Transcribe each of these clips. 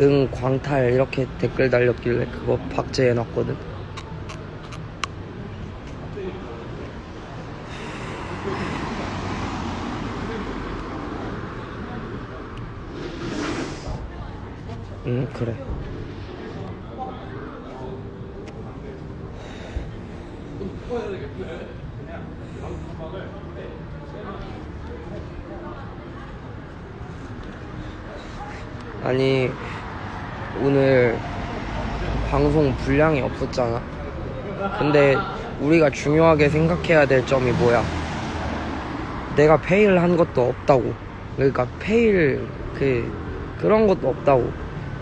응 광탈 이렇게 댓글 달렸길래 그거 박제해놨거든. 응 그래. 아니 오늘 방송 분량이 없었잖아. 근데 우리가 중요하게 생각해야 될 점이 뭐야? 내가 페이를 한 것도 없다고. 그러니까 페이를 그 그런 것도 없다고.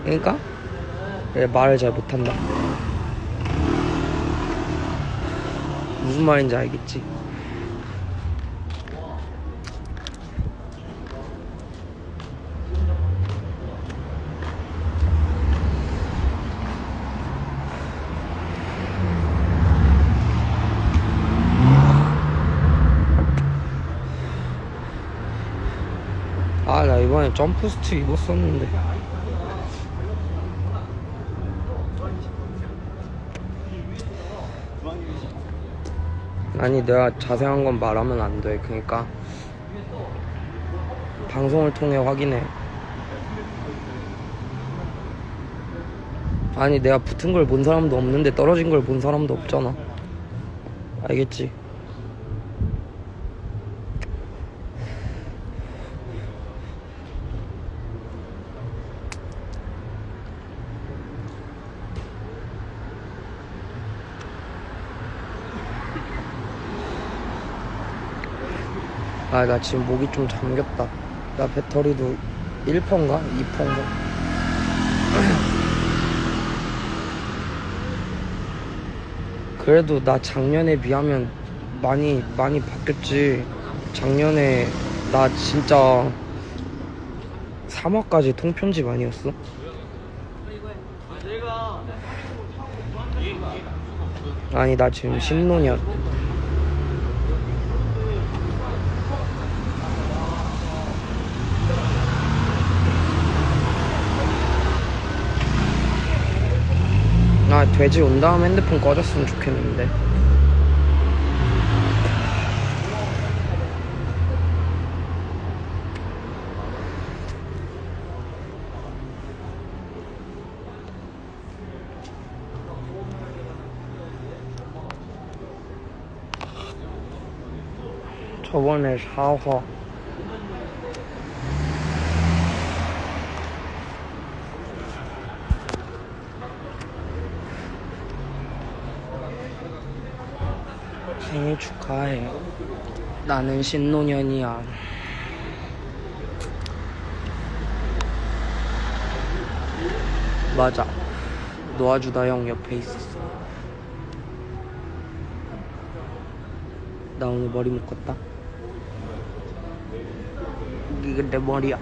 그러니까 왜 말을 잘 못한다. 무슨 말인지 알겠지? 이번에 점프스트 입었었는데. 아니 내가 자세한 건 말하면 안 돼. 그러니까 방송을 통해 확인해. 아니 내가 붙은 걸 본 사람도 없는데 떨어진 걸 본 사람도 없잖아. 알겠지? 아, 나 지금 목이 좀 잠겼다. 나 배터리도 1%인가? 2%인가? 그래도 나 작년에 비하면 많이, 많이 바뀌었지. 작년에 나 진짜 3화까지 통편집 아니었어? 아니, 나 지금 신노년. 아 돼지 온 다음 핸드폰 꺼졌으면 좋겠는데. 저번에 4화 생일 축하해. 나는 신노년이야. 맞아. 노아주다 형 옆에 있었어. 나 오늘 머리 묶었다. 이게 내 머리야.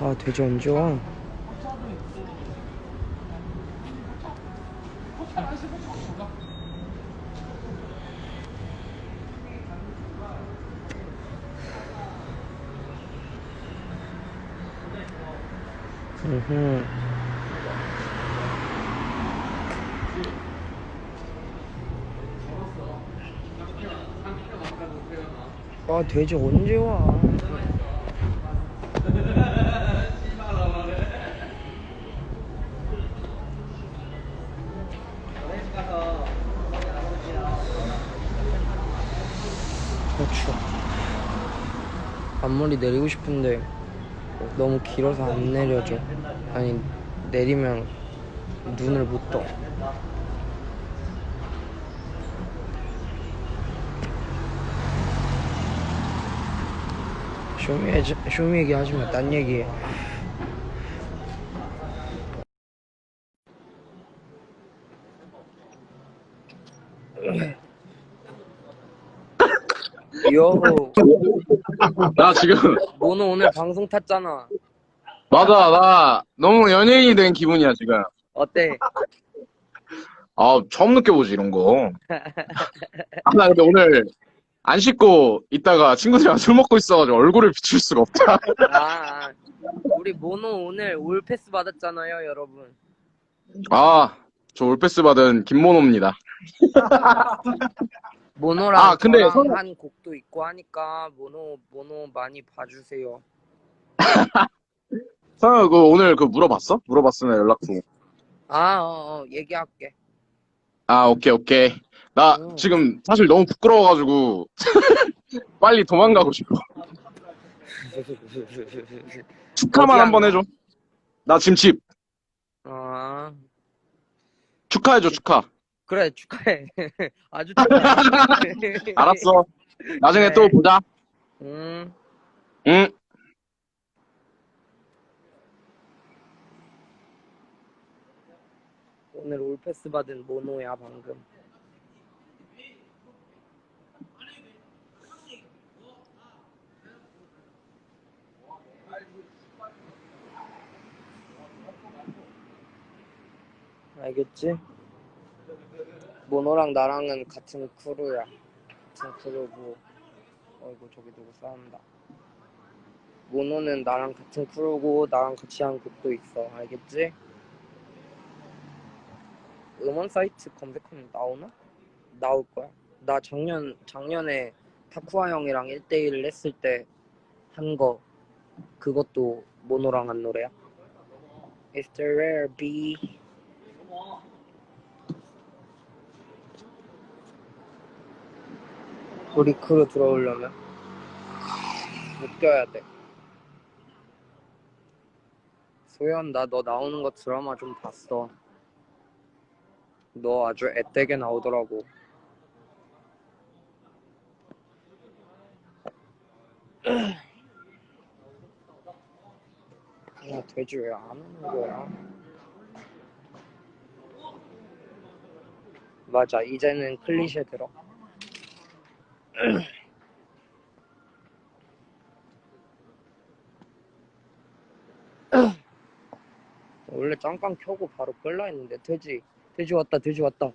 아, 돼지 언제 와? 음흠. 아 돼지 언제 와? 그렇죠. 앞머리 내리고 싶은데 너무 길어서 안 내려져. 아니 내리면 눈을 못 떠. 쇼미 얘기 하지 마. 딴 얘기해. 요, 나 지금 너는 오늘 방송 탔잖아. 맞아 나 너무 연예인이 된 기분이야 지금 어때? 아 처음 느껴보지 이런 거아나 근데 오늘 안 씻고 있다가 친구들이랑 술 먹고 있어가지고 얼굴을 비출 수가 없다. 아, 아. 우리 모노 오늘 올패스 받았잖아요, 여러분. 아, 저 올패스 받은 김모노입니다. 모노랑 아, 근데 저랑 선- 한 곡도 있고 하니까 모노 모노 많이 봐주세요. 성현 그 오늘 그 물어봤어? 물어봤으면 연락 줘. 아, 어, 어, 얘기할게. 아, 오케이, 오케이. 나 오. 지금 사실 너무 부끄러워가지고 빨리 도망가고 싶어. 축하만 어디 한번? 해줘. 나 지금 집 아, 축하해줘, 축하. 그래 축하해. 아주 축하해. 알았어. 나중에 네. 또 보자. 음, 응. 오늘 올패스 받은 모노야 방금. 알겠지? 모노랑 나랑은 같은 크루야. 같은 크루고, 어이구 저기 누구 싸운다. 모노는 나랑 같은 크루고 나랑 같이 한 곡도 있어. 알겠지? 음원 사이트 검색하면 나오나? 나올 거야. 나 작년 작년에 타쿠아 형이랑 1대1 했을 때 한 거 그것도 모노랑 한 노래야. It's the rare B. 우리 크루 들어오려면 웃겨야 돼. 소연 나 너 나오는 거 드라마 좀 봤어. 너 아주 애되게 나오더라고. 야, 돼지 왜 안 오는 거야? 맞아, 이제는 클리셰 들어. 원래 짱빵 켜고 바로 끌라 했는데 돼지 돼지 왔다 돼지 왔다.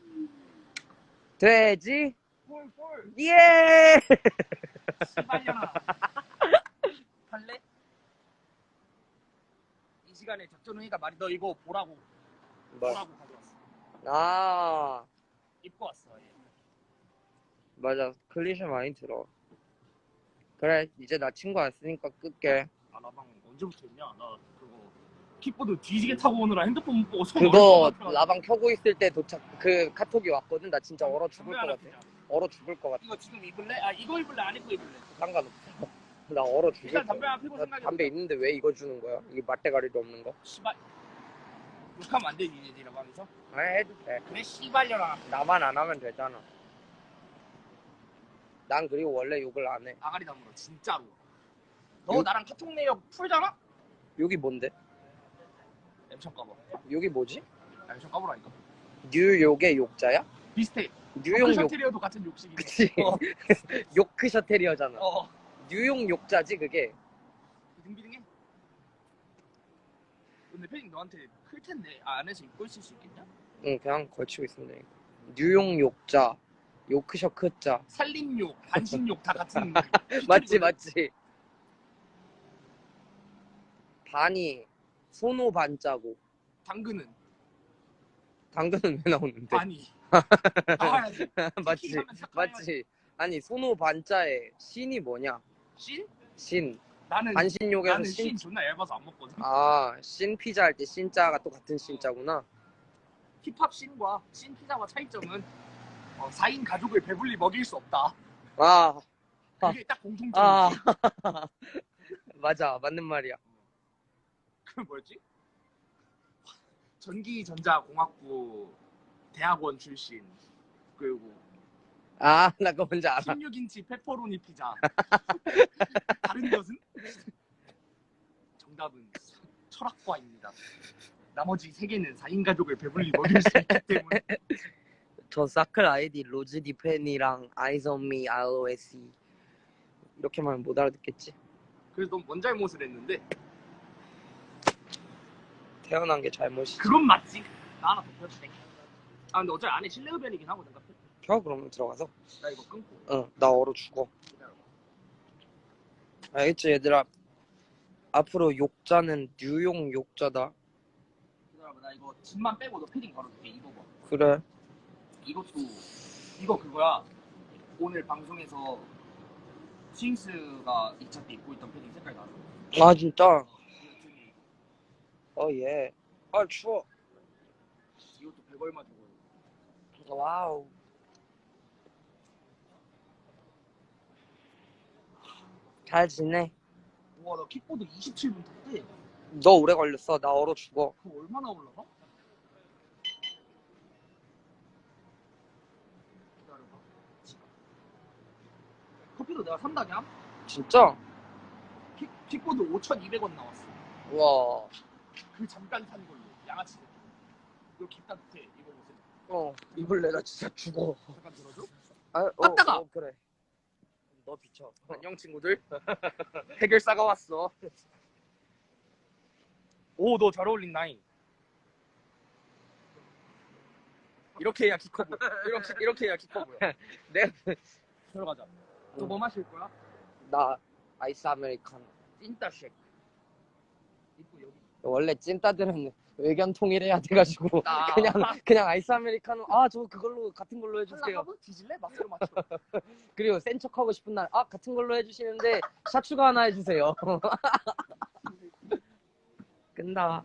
돼지? 폴폴 예! 씨발년아. 할래? 이 시간에 작전 회의가 말이 너 이거 보라고. 뭐, 보라고 가져왔어. 아. 입고 왔어 얘. 맞아. 클리셰 많이 들어. 그래 이제 나 친구 왔으니까 끌게. 아 나방 언제부터 했냐? 나 그거 킥보드 뒤지게 타고 오느라 핸드폰 못 보고 손 그거 얼마 아파가지고. 라방 켜고 있을 때 도착 그 카톡이 왔거든? 나 진짜 얼어 죽을 담배 것 하나 같아. 피자. 얼어 죽을 것 같아. 이거 지금 입을래? 아 이거 입을래? 안 입고 입을래? 상관없어. 나 얼어 죽을 일단 것 담배 같아. 하나 피고 나 생각해 담배 있는데 왜 이거 주는 거야? 이게 맛대가리도 없는 거? 씨발. 욕하면 안 되지 니네들이라고 하면서? 아 해도 돼. 그래 씨발년아 나만 안 하면 되잖아 난 그리고 원래 욕을 안 해 아가리 다물어 진짜로 너 욕- 나랑 카톡 내역 풀잖아? 욕이 뭔데? 엠청 까봐 욕이 뭐지? 엠청 까보라니까 뉴욕의 욕자야? 비슷해 뉴욕 욕 셔테리어도 같은 욕식이네 그치 어, 요크셔 테리어잖아 어. 뉴욕 욕자지 그게 비등비등해. 근데 패딩 너한테 클 텐데 아, 안에서 입고 있을 수 있겠냐? 응 그냥 걸치고 있으면 되니까 뉴욕 욕자 요크셔 크자 살림욕, 반신욕 다 같은. 맞지 맞지 반이 소노 반자고 당근은 당근은 왜 나오는데 반이. 맞지 맞지 아니 소노 반자의 신이 뭐냐 신? 신 나는 반신욕에서 나는 신신 존나 얇아서 안 먹거든. 아, 신 피자 할 때 신자가 또 같은 신자구나. 힙합 신과 신 피자와 차이점은 어, 4인 가족을 배불리 먹일 수 없다. 아, 그게 딱 공통점이지. 아. 맞아. 맞는 말이야. 그 뭐였지? 전기전자공학부 대학원 출신 그리고 아, 나 그거 뭔지 알아. 16인치 페퍼로니 피자. 다른 것은? 정답은 철학과입니다. 나머지 세 개는 4인 가족을 배불리 먹일 수 있기 때문에 저 사클 아이디 로즈 디펜이랑 아이선미 ROSE 이렇게 말하면 못 알아듣겠지. 그래서 넌 뭔 잘못을 했는데 태어난 게 잘못이지. 그건 맞지. 나 하나 더 보여줄게. 아 근데 어차피 안에 실내 흡연이긴 하거든 카페. 켜 그러면 들어가서 나 이거 끊고 응나 얼어 죽어. 알겠지 얘들아 앞으로 욕자는 뉴욕 욕자다 기다려봐. 나 이거 짐만 빼고 너 패딩 바로 줄게. 입어봐. 그래 이것도 이거 그거야. 오늘 방송에서 스윙스가 2차 때 입고 있던 패딩 색깔 나서. 아 진짜 어, 등에 어예 아 추워 이것도 100 얼마 주고. 와우 잘 지내 우와 나 킥보드 27분 탔대. 너 오래 걸렸어 나 얼어 죽어 그거 얼마나 올라가? 기다려봐. 지금. 커피도 내가 산다냐? 진짜 킥, 킥보드 5,200원 나왔어. 와 그 잠깐 산 걸로. 양아치 새끼. 이거 깁따뜻해. 이거 보세요. 어, 입을래 나 진짜 죽어. 잠깐 들어줘. 아, 어, 떴다가! 어, 그래. 너 비춰. 안녕 친구들. 해결사가 왔어. 오, 너 잘 어울린다잉. 이렇게 해야 키커 보여. 이렇게, 이렇게 해야 키커 보여. 내, 들어가자. 너뭐 마실 거야? 나 아이스 아메리카노. 찐따 쉑. 여기. 원래 찐따들은 의견 통일해야 돼가지고 나. 그냥 그냥 아이스 아메리카노. 아 저 그걸로 같은 걸로 해주세요. 할라고? 뒤질래? 마스로 맞춰. 그리고 센 척하고 싶은 날 아 같은 걸로 해주시는데 샷 추가 하나 해주세요. 끝나.